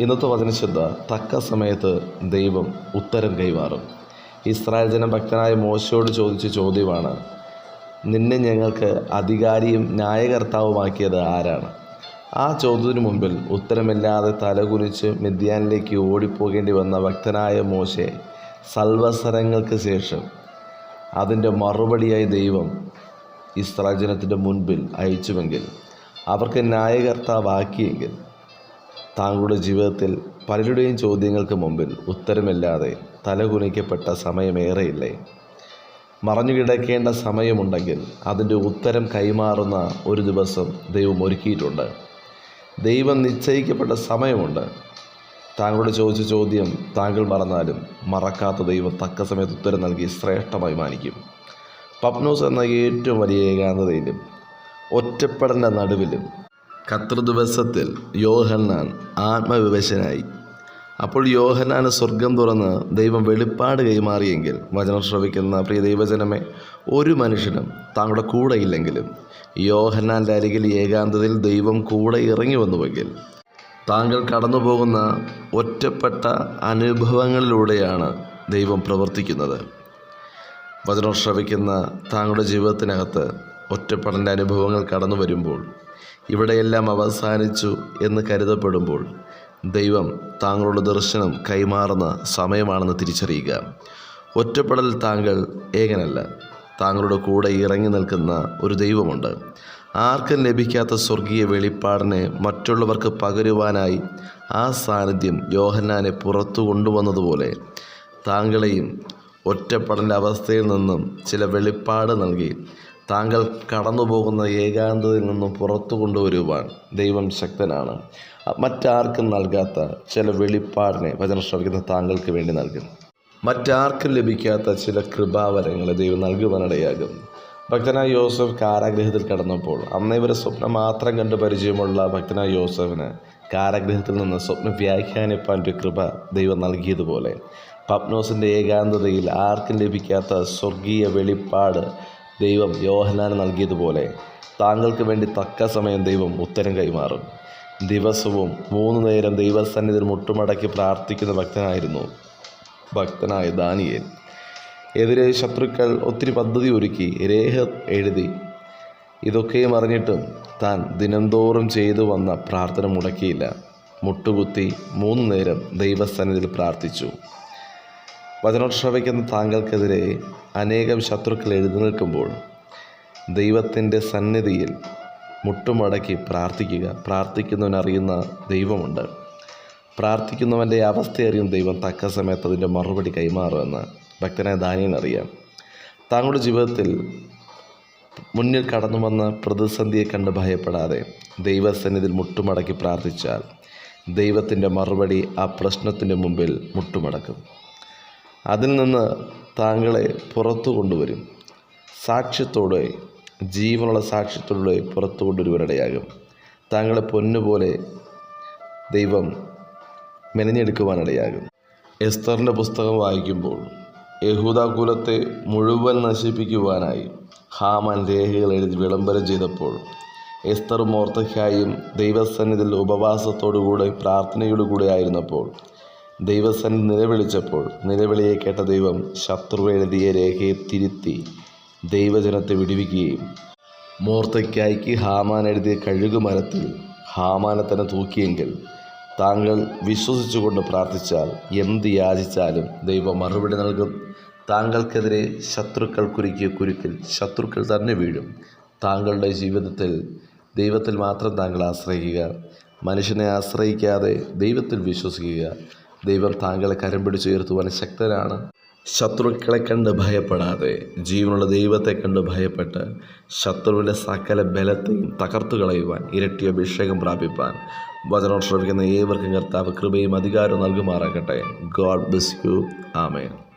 ഇന്നത്തെ വചനശുദ്ധ തക്ക സമയത്ത് ദൈവം ഉത്തരം കൈമാറും. ഇസ്രായേൽ ജനം ഭക്തനായ മോശയോട് ചോദിച്ച ചോദ്യമാണ് നിന്നെ ഞങ്ങൾക്ക് അധികാരിയും ന്യായകർത്താവുമാക്കിയത് ആരാണ്? ആ ചോദ്യത്തിന് മുമ്പിൽ ഉത്തരമില്ലാതെ തലകുനിച്ച് മിദ്യാനിലേക്ക് ഓടിപ്പോകേണ്ടി വന്ന ഭക്തനായ മോശെ സൽവസരങ്ങൾക്ക് ശേഷം അതിന്റെ മറുപടിയായി ദൈവം ഇസ്രായേൽ ജനത്തിന്റെ മുൻപിൽ അയച്ചുവെങ്കിൽ അവർക്ക് ന്യായകർത്താവാക്കിയെങ്കിൽ താങ്കളുടെ ജീവിതത്തിൽ പലരുടെയും ചോദ്യങ്ങൾക്ക് മുമ്പിൽ ഉത്തരമില്ലാതെ തലകുനിക്കപ്പെട്ട സമയമേറെയില്ലേ? മറഞ്ഞു കിടക്കേണ്ട സമയമുണ്ടെങ്കിൽ അതിന്റെ ഉത്തരം കൈമാറുന്ന ഒരു ദിവസം ദൈവം ഒരുക്കിയിട്ടുണ്ട്. ദൈവം നിശ്ചയിക്കപ്പെട്ട സമയമുണ്ട്. താങ്കളുടെ ചോദിച്ച ചോദ്യം താങ്കൾ മറന്നാലും മറക്കാത്ത ദൈവം തക്ക സമയത്ത് ഉത്തരം നൽകി ശ്രേഷ്ഠമായി മാനിക്കും. പപ്നോസ് എന്ന ഏറ്റവും വലിയ ഏകാന്തതയിലും ഒറ്റപ്പെടലിന്റെ നടുവിലും കർത്തൃദിവസത്തിൽ യോഹന്നാൻ ആത്മവിവശനായി. അപ്പോൾ യോഹന്നാന് സ്വർഗം തുറന്ന് ദൈവം വെളിപ്പാട് കൈമാറിയെങ്കിൽ വചനം ശ്രവിക്കുന്ന പ്രിയ ദൈവജനമേ ഒരു മനുഷ്യനും താങ്കളുടെ കൂടെ ഇല്ലെങ്കിലും യോഹന്നാന്റെ അരികിൽ ഏകാന്തതയിൽ ദൈവം കൂടെ ഇറങ്ങി വന്നുവെങ്കിൽ താങ്കൾ കടന്നു പോകുന്ന ഒറ്റപ്പെട്ട അനുഭവങ്ങളിലൂടെയാണ് ദൈവം പ്രവർത്തിക്കുന്നത്. വചനം ശ്രവിക്കുന്ന താങ്കളുടെ ജീവിതത്തിനകത്ത് ഒറ്റപ്പെടലിന്റെ അനുഭവങ്ങൾ കടന്നു വരുമ്പോൾ ഇവിടെയെല്ലാം അവസാനിച്ചു എന്ന് കരുതപ്പെടുമ്പോൾ ദൈവം താങ്കളുടെ ദർശനം കൈമാറുന്ന സമയമാണെന്ന് തിരിച്ചറിയുക. ഒറ്റപ്പെടൽ താങ്കൾ ഏകനല്ല താങ്കളുടെ കൂടെ ഇറങ്ങി നിൽക്കുന്ന ഒരു ദൈവമുണ്ട്. ആർക്കും ലഭിക്കാത്ത സ്വർഗീയ വെളിപ്പാടിനെ മറ്റുള്ളവർക്ക് പകരുവാനായി ആ സാന്നിധ്യം യോഹന്നാനെ പുറത്തു കൊണ്ടുവന്നതുപോലെ താങ്കളെയും ഒറ്റപ്പെടലിന്റെ അവസ്ഥയിൽ നിന്നും ചില വെളിപ്പാട് നൽകി താങ്കൾ കടന്നു പോകുന്ന ഏകാന്തതയിൽ നിന്നും പുറത്തു കൊണ്ടുവരുവാൻ ദൈവം ശക്തനാണ്. മറ്റാർക്കും നൽകാത്ത ചില വെളിപ്പാടിനെ വചനം ശ്രമിക്കുന്ന താങ്കൾക്ക് വേണ്ടി നൽകും മറ്റാർക്കും ലഭിക്കാത്ത ചില കൃപാവരങ്ങളെ ദൈവം നൽകുവാനിടയാകും ഭക്തനായ യോസഫ് കാരാഗ്രഹത്തിൽ കടന്നപ്പോൾ അന്ന് ഇവരെ സ്വപ്നം മാത്രം കണ്ട് പരിചയമുള്ള ഭക്തനായ യോസഫിന് കാരാഗ്രഹത്തിൽ നിന്ന് സ്വപ്നം വ്യാഖ്യാനിപ്പാൻ ഒരു കൃപ ദൈവം നൽകിയതുപോലെ. പപ്നോസിന്റെ ഏകാന്തതയിൽ ആർക്കും ലഭിക്കാത്ത സ്വർഗീയ വെളിപ്പാട് ദൈവം യോഹനാന് നൽകിയതുപോലെ താങ്കൾക്ക് വേണ്ടി തക്ക സമയം ദൈവം ഉത്തരം കൈമാറും. ദിവസവും മൂന്ന് നേരം ദൈവസന്നിധി മുട്ടുമടക്കി പ്രാർത്ഥിക്കുന്ന ഭക്തനായിരുന്നു ഭക്തനായ ദാനിയേൽ. എതിരെ ശത്രുക്കൾ ഒത്തിരി പദ്ധതി ഒരുക്കി രേഖ എഴുതി. ഇതൊക്കെയും അറിഞ്ഞിട്ടും താൻ ദിനംതോറും ചെയ്തു വന്ന പ്രാർത്ഥന മുടക്കിയില്ല. മുട്ടുകുത്തി മൂന്ന് നേരം ദൈവസന്നിധിയിൽ പ്രാർത്ഥിച്ചു. വചനം ശ്രവിക്കുന്ന താങ്കൾക്കെതിരെ അനേകം ശത്രുക്കൾ എഴുന്നേൽക്കുമ്പോൾ ദൈവത്തിന്റെ സന്നിധിയിൽ മുട്ടുമടക്കി പ്രാർത്ഥിക്കുക. പ്രാർത്ഥിക്കുന്നവനറിയുന്ന ദൈവമുണ്ട്. പ്രാർത്ഥിക്കുന്നവന്റെ അവസ്ഥ അറിയും ദൈവം തക്ക സമയത്ത് അതിന്റെ മറുപടി കൈമാറുമെന്ന് ഭക്തനായ ദാനിയൻ അറിയാം. താങ്കളുടെ ജീവിതത്തിൽ മുന്നിൽ കടന്നു വന്ന പ്രതിസന്ധിയെ കണ്ട് ഭയപ്പെടാതെ ദൈവസന്നിധിയിൽ മുട്ടുമടക്കി പ്രാർത്ഥിച്ചാൽ ദൈവത്തിന്റെ മറുപടി ആ പ്രശ്നത്തിന്റെ മുമ്പിൽ മുട്ടുമടക്കും. അതിൽ നിന്ന് താങ്കളെ പുറത്തു കൊണ്ടുവരും. സാക്ഷ്യത്തോടെ ജീവനുള്ള സാക്ഷ്യത്തോടെ പുറത്തു കൊണ്ടുവരുവാനിടയാകും താങ്കളെ പൊന്നുപോലെ ദൈവം മെനഞ്ഞെടുക്കുവാനിടയാകും. എസ്തറിന്റെ പുസ്തകം വായിക്കുമ്പോൾ യഹൂദ കുലത്തെ മുഴുവൻ നശിപ്പിക്കുവാനായി ഹാമാൻ രേഖകൾ എഴുതി വിളംബരം ചെയ്തപ്പോൾ എസ്തർ മോർത്തയ്ക്കായും ദൈവസന്നിധിയിൽ ഉപവാസത്തോടുകൂടെ പ്രാർത്ഥനയോടുകൂടെ ആയിരുന്നപ്പോൾ ദൈവസന്നിധി നിലവിളിച്ചപ്പോൾ നിലവിളിയെ കേട്ട ദൈവം ശത്രു എഴുതിയ രേഖയെ തിരുത്തി ദൈവജനത്തെ വിടുവിക്കുകയും മൂർത്തയ്ക്കായിക്ക് ഹാമാൻ എഴുതിയ കഴുകുമരത്തിൽ ഹാമാനെ തന്നെ തൂക്കിയെങ്കിൽ താങ്കൾ വിശ്വസിച്ചുകൊണ്ട് പ്രാർത്ഥിച്ചാൽ എന്ത് യാചിച്ചാലും ദൈവം മറുപടി നൽകും. താങ്കൾക്കെതിരെ ശത്രുക്കൾ കുരുക്കിയ കുരുക്കിൽ ശത്രുക്കൾ തന്നെ വീഴും. താങ്കളുടെ ജീവിതത്തിൽ ദൈവത്തിൽ മാത്രം താങ്കൾ ആശ്രയിക്കുക. മനുഷ്യനെ ആശ്രയിക്കാതെ ദൈവത്തിൽ വിശ്വസിക്കുക. ദൈവം താങ്കളെ കരം പിടിച്ചുയർത്തുവാൻ ശക്തനാണ്. ശത്രുക്കളെ കണ്ട് ഭയപ്പെടാതെ ജീവനുള്ള ദൈവത്തെ കണ്ട് ഭയപ്പെട്ട് ശത്രുവിന്റെ സകല ബലത്തെയും തകർത്തു കളയുവാൻ ഇരട്ടി അഭിഷേകം പ്രാപിപ്പാൻ വചനം ശ്രമിക്കുന്ന ഏവർക്കും കർത്താവ് കൃപയും അധികാരവും നൽകുമാറാകട്ടെ. God bless you. ആമേൻ.